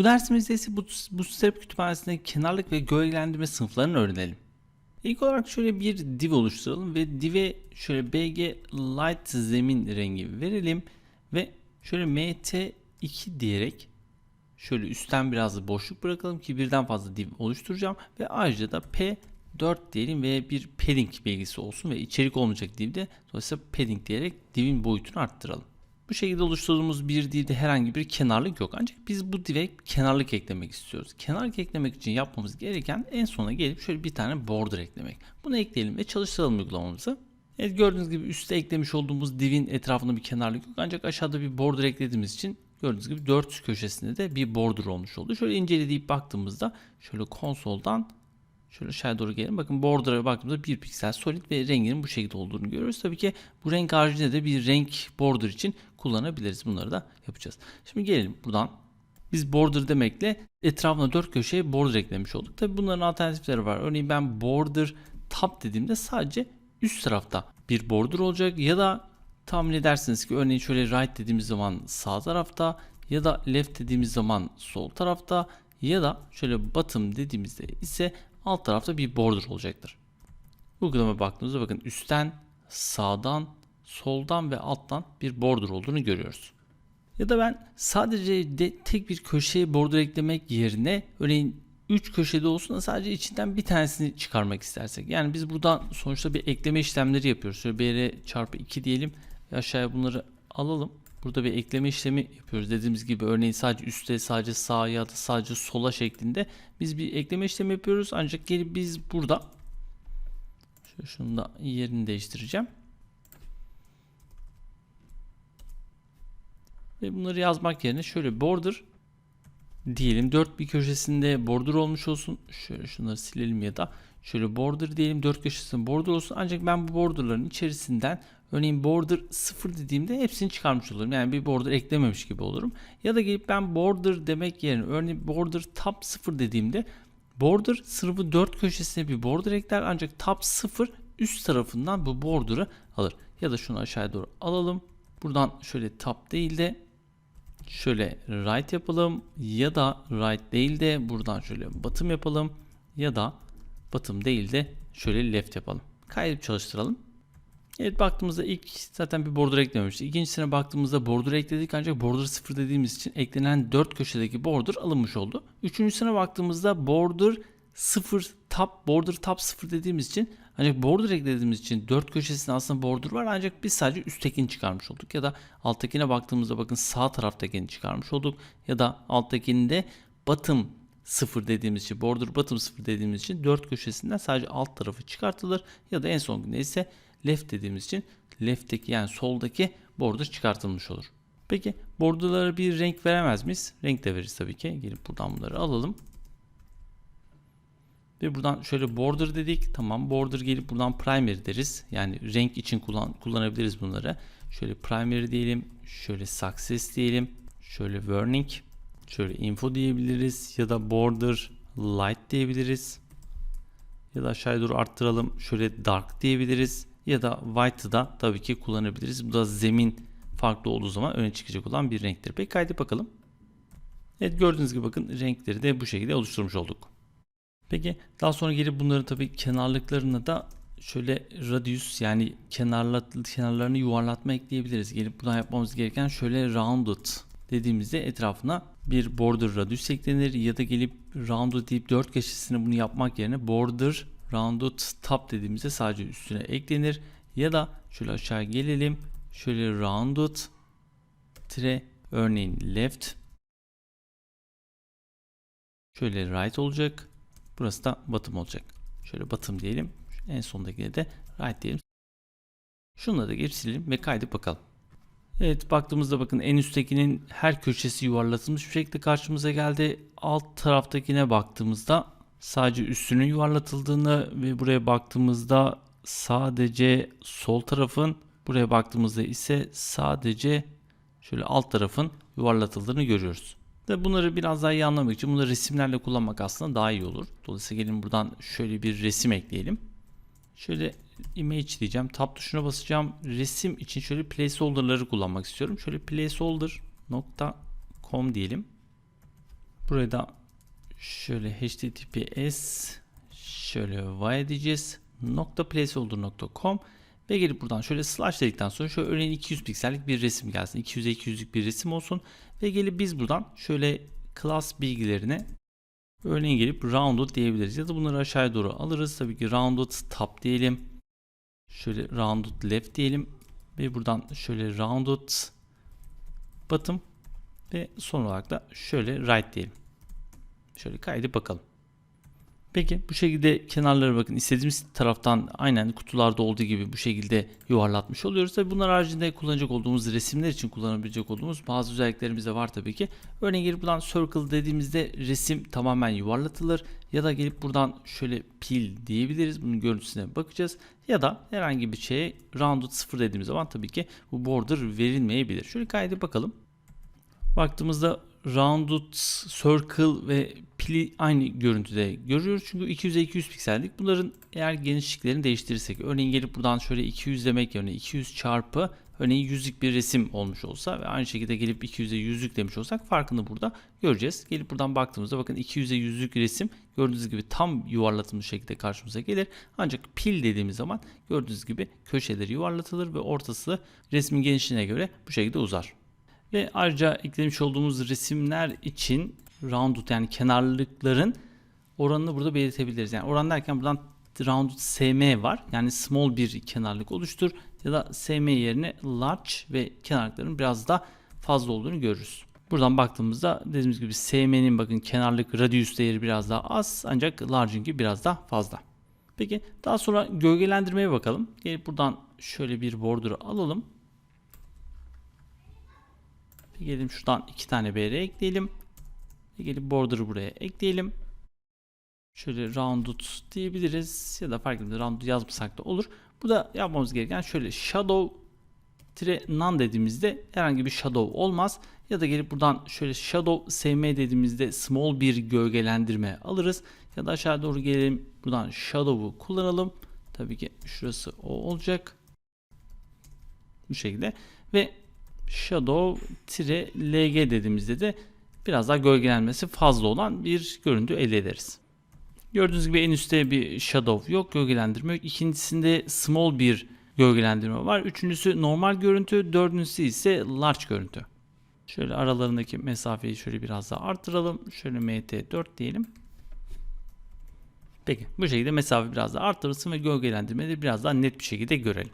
Bu dersimizde ise bu, bu step kütüphanesinde kenarlık ve gölgelendirme sınıflarını öğrenelim. İlk olarak şöyle bir div oluşturalım ve div'e şöyle bg light zemin rengi verelim ve şöyle mt2 diyerek şöyle üstten biraz da boşluk bırakalım ki birden fazla div oluşturacağım ve ayrıca da p4 diyelim ve bir padding bilgisi olsun ve içerik olmayacak divde dolayısıyla padding diyerek divin boyutunu arttıralım. Bu şekilde oluşturduğumuz bir divde herhangi bir kenarlık yok. Ancak biz bu dive kenarlık eklemek istiyoruz. Kenarlık eklemek için yapmamız gereken en sona gelip şöyle bir tane border eklemek. Bunu ekleyelim ve çalıştıralım uygulamamızı. Evet gördüğünüz gibi üstte eklemiş olduğumuz divin etrafında bir kenarlık yok. Ancak aşağıda bir border eklediğimiz için gördüğünüz gibi dört köşesinde de bir border olmuş oldu. Şöyle inceleyip baktığımızda şöyle konsoldan Şöyle aşağı doğru gelelim. Bakın border'a baktığımızda bir piksel solid ve renginin bu şekilde olduğunu görüyoruz. Tabii ki bu renk haricinde de bir renk border için kullanabiliriz. Bunları da yapacağız. Şimdi gelelim buradan. Biz border demekle etrafına dört köşeye border eklemiş olduk. Tabii bunların alternatifleri var. Örneğin ben border top dediğimde sadece üst tarafta bir border olacak ya da tahmin edersiniz ki örneğin şöyle right dediğimiz zaman sağ tarafta ya da left dediğimiz zaman sol tarafta ya da şöyle bottom dediğimizde ise alt tarafta bir border olacaktır. Uygulama baktığımızda bakın üstten, sağdan, soldan ve alttan bir border olduğunu görüyoruz. Ya da ben sadece de tek bir köşeye border eklemek yerine örneğin 3 köşede olsun da sadece içinden bir tanesini çıkarmak istersek. Yani biz buradan sonuçta bir ekleme işlemleri yapıyoruz. Şöyle BR çarpı 2 diyelim aşağıya bunları alalım. Burada bir ekleme işlemi yapıyoruz. Dediğimiz gibi örneğin sadece üstte, sadece sağa ya da sadece sola şeklinde biz bir ekleme işlemi yapıyoruz. Ancak gelip biz burada şöyle şunu da yerini değiştireceğim. Ve bunları yazmak yerine şöyle border diyelim. Dört bir köşesinde border olmuş olsun. Şöyle şunları silelim ya da şöyle border diyelim. Dört köşesinde border olsun. Ancak ben bu borderların içerisinden örneğin border 0 dediğimde hepsini çıkarmış olurum. Yani bir border eklememiş gibi olurum. Ya da gelip ben border demek yerine örneğin border top 0 dediğimde border sınıfı 4 köşesine bir border ekler ancak top 0 üst tarafından bu border'ı alır. Ya da şunu aşağıya doğru alalım. Buradan şöyle top değil de şöyle right yapalım ya da right değil de buradan şöyle bottom yapalım ya da bottom değil de şöyle left yapalım. Kaydedip çalıştıralım. Evet baktığımızda ilk zaten bir border eklememiştik. İkincisine baktığımızda border ekledik ancak border 0 dediğimiz için eklenen 4 köşedeki border alınmış oldu. Üçüncüsüne baktığımızda border 0 top border top 0 dediğimiz için ancak border eklediğimiz için 4 köşesinde aslında border var ancak biz sadece üsttekini çıkarmış olduk ya da alttakine baktığımızda bakın sağ taraftakini çıkarmış olduk ya da alttakinde bottom 0 dediğimiz için border bottom 0 dediğimiz için 4 köşesinden sadece alt tarafı çıkartılır ya da en son günde ise left dediğimiz için left'teki yani soldaki border çıkartılmış olur. Peki borderlara bir renk veremez miyiz? Renk de veririz tabii ki. Gelip buradan bunları alalım. Ve buradan şöyle border dedik. Tamam border gelip buradan primary deriz. Yani renk için kullan kullanabiliriz bunları. Şöyle primary diyelim. Şöyle success diyelim. Şöyle warning. Şöyle info diyebiliriz. Ya da border light diyebiliriz. Ya da aşağıya doğru arttıralım. Şöyle dark diyebiliriz. Ya da white'ı da tabii ki kullanabiliriz. Bu da zemin farklı olduğu zaman öne çıkacak olan bir renktir. Peki kaydı bakalım. Evet gördüğünüz gibi bakın renkleri de bu şekilde oluşturmuş olduk. Peki daha sonra gelip bunların tabii kenarlıklarına da şöyle radius yani kenarla, kenarlarını yuvarlatma ekleyebiliriz. Gelip buradan yapmamız gereken şöyle rounded dediğimizde etrafına bir border radius eklenir ya da gelip rounded deyip dört köşesine bunu yapmak yerine border rounded top dediğimizde sadece üstüne eklenir. Ya da şöyle aşağı gelelim. Şöyle rounded tire örneğin left. Şöyle right olacak. Burası da bottom olacak. Şöyle bottom diyelim. En sondakine de right diyelim. Şunları da gelip silelim ve kaydıp bakalım Evet baktığımızda bakın en üsttekinin her köşesi yuvarlatılmış bir şekilde karşımıza geldi. Alt taraftakine baktığımızda sadece üstünün yuvarlatıldığını ve buraya baktığımızda sadece sol tarafın buraya baktığımızda ise sadece şöyle alt tarafın yuvarlatıldığını görüyoruz. Ve bunları biraz daha iyi anlamak için bunları resimlerle kullanmak aslında daha iyi olur. Dolayısıyla gelin buradan şöyle bir resim ekleyelim. Şöyle image diyeceğim. Tab tuşuna basacağım. Resim için şöyle placeholder'ları kullanmak istiyorum. Şöyle placeholder.com diyelim. Buraya da şöyle https şöyle vay diyeceğiz. nokta placeholder.com ve gelip buradan şöyle slash dedikten sonra şöyle örneğin 200 piksellik bir resim gelsin. 200'e 200'lük bir resim olsun. Ve gelip biz buradan şöyle class bilgilerine örneğin gelip rounded diyebiliriz. Ya da bunları aşağıya doğru alırız. Tabii ki rounded top diyelim. Şöyle rounded left diyelim. Ve buradan şöyle rounded bottom ve son olarak da şöyle right diyelim. Şöyle kaydı bakalım. Peki bu şekilde kenarlara bakın istediğimiz taraftan aynen kutularda olduğu gibi bu şekilde yuvarlatmış oluyoruz. Tabi bunlar haricinde kullanacak olduğumuz resimler için kullanabilecek olduğumuz bazı özelliklerimiz de var tabii ki. Örneğin gelip buradan circle dediğimizde resim tamamen yuvarlatılır ya da gelip buradan şöyle pil diyebiliriz. Bunun görüntüsüne bakacağız ya da herhangi bir şeye rounded 0 dediğimiz zaman tabii ki bu border verilmeyebilir. Şöyle kaydı bakalım. Baktığımızda rounded circle ve pili aynı görüntüde görüyoruz. Çünkü 200'e 200 piksellik. Bunların eğer genişliklerini değiştirirsek örneğin gelip buradan şöyle 200 demek yerine 200 çarpı örneğin yüzlük bir resim olmuş olsa ve aynı şekilde gelip 200'e yüzlük demiş olsak farkını burada göreceğiz. Gelip buradan baktığımızda bakın 200'e yüzlük resim gördüğünüz gibi tam yuvarlatılmış şekilde karşımıza gelir. Ancak pil dediğimiz zaman gördüğünüz gibi köşeleri yuvarlatılır ve ortası resmin genişliğine göre bu şekilde uzar. Ve ayrıca eklemiş olduğumuz resimler için rounded yani kenarlıkların oranını burada belirtebiliriz. Yani oran derken buradan rounded sm var. Yani small bir kenarlık oluştur ya da sm yerine large ve kenarlıkların biraz daha fazla olduğunu görürüz. Buradan baktığımızda dediğimiz gibi sm'nin bakın kenarlık radius değeri biraz daha az ancak large'ınki biraz daha fazla. Peki daha sonra gölgelendirmeye bakalım. Gelip buradan şöyle bir border alalım. Gelin şuradan iki tane BR ekleyelim. Gelip border'ı buraya ekleyelim. Şöyle rounded diyebiliriz ya da fark etmez rounded yazmasak da olur. Bu da yapmamız gereken şöyle shadow tire none dediğimizde herhangi bir shadow olmaz. Ya da gelip buradan şöyle shadow sm dediğimizde small bir gölgelendirme alırız. Ya da aşağı doğru gelelim buradan shadow'u kullanalım. Tabii ki şurası o olacak. Bu şekilde ve shadow-lg dediğimizde de biraz daha gölgelenmesi fazla olan bir görüntü elde ederiz. Gördüğünüz gibi en üstte bir shadow yok, gölgelendirme yok. İkincisinde small bir gölgelendirme var. Üçüncüsü normal görüntü, dördüncüsü ise large görüntü. Şöyle aralarındaki mesafeyi şöyle biraz daha arttıralım. Şöyle mt4 diyelim. Peki bu şekilde mesafe biraz daha arttırılsın ve gölgelendirmeleri biraz daha net bir şekilde görelim.